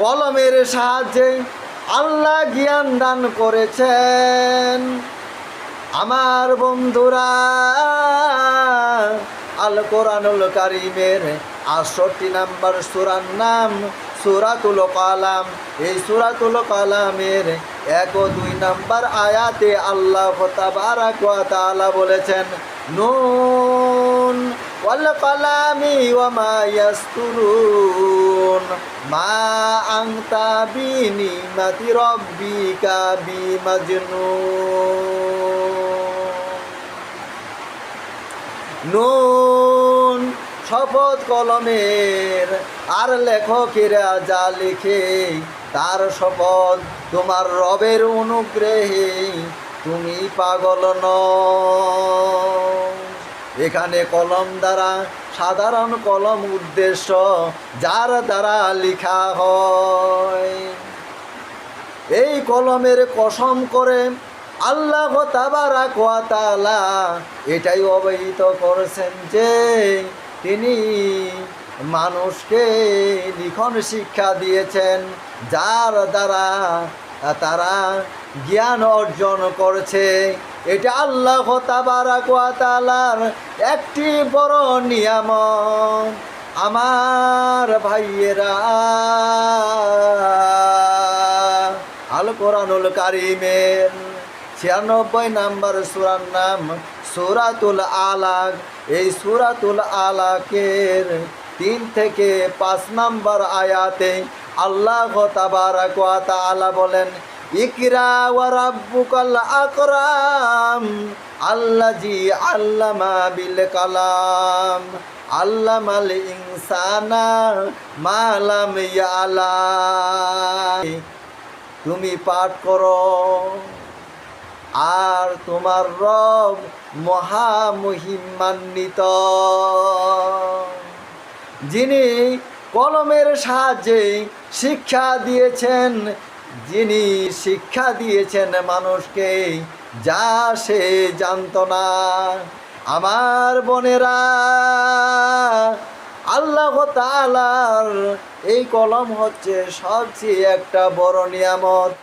কলমের সাহায্যে আল্লাহ জ্ঞান দান করেছেন। আমার বন্ধুরা, আল কোরআনুল কারিমের আটষট্টি নাম্বার সুরার নাম সুরাতুল কালাম। এই সুরাতুল কালামের এক ও দুই নাম্বার আয়াতে আল্লাহ তাবারাক বলেছেন, নুন ওয়াল কালামি মা ইয়াসতুরুন মা আনতা বিনিমাতি রাব্বিকা নুন শপথ কলমের আর লেখকেরা যা লিখে, তার শপথ তোমার রবের অনুগ্রহে, তুমি পাগল ন এখানে কলম দ্বারা সাধারণ কলম উদ্দেশ্য, যার দ্বারা লেখা হয়। এই কলমের কসম করে আল্লাহ তাবারা এটাই অবহিত করেছেন যে, তিনি মানুষকে লিখন শিক্ষা দিয়েছেন, যার দ্বারা তারা জ্ঞান অর্জন করছে। এটা আল্লাহ কোয়াতালার একটি বড় নিয়ামত। আমার ভাইয়েরা, আল কোরআনুল কারিমের ছিয়ানব্বই নাম্বার সুরার নাম সুরাতুল আলাক। এই সুরাতুল আলাকের তিন থেকে পাঁচ নাম্বার আয়াতে আল্লাহ তাবারাক তাআলা বলেন ইকরা ওয়া রাব্বুকাল আকরাম আল্লাজি আল্লামা বিল কালাম। আল্লামাল ইনসানা মালাম ইয়ালা তুমি পাঠ করো। আর তোমার রব মহামহিমান্বিত। যিনি কলমের সাহায্যে শিক্ষা দিয়েছেন যিনি শিক্ষা দিয়েছেন মানুষকে, যা সে জানত না। আমার বোনেরা, আল্লাহ তালার এই কলম হচ্ছে সবচেয়ে একটা বড় নিয়ামত।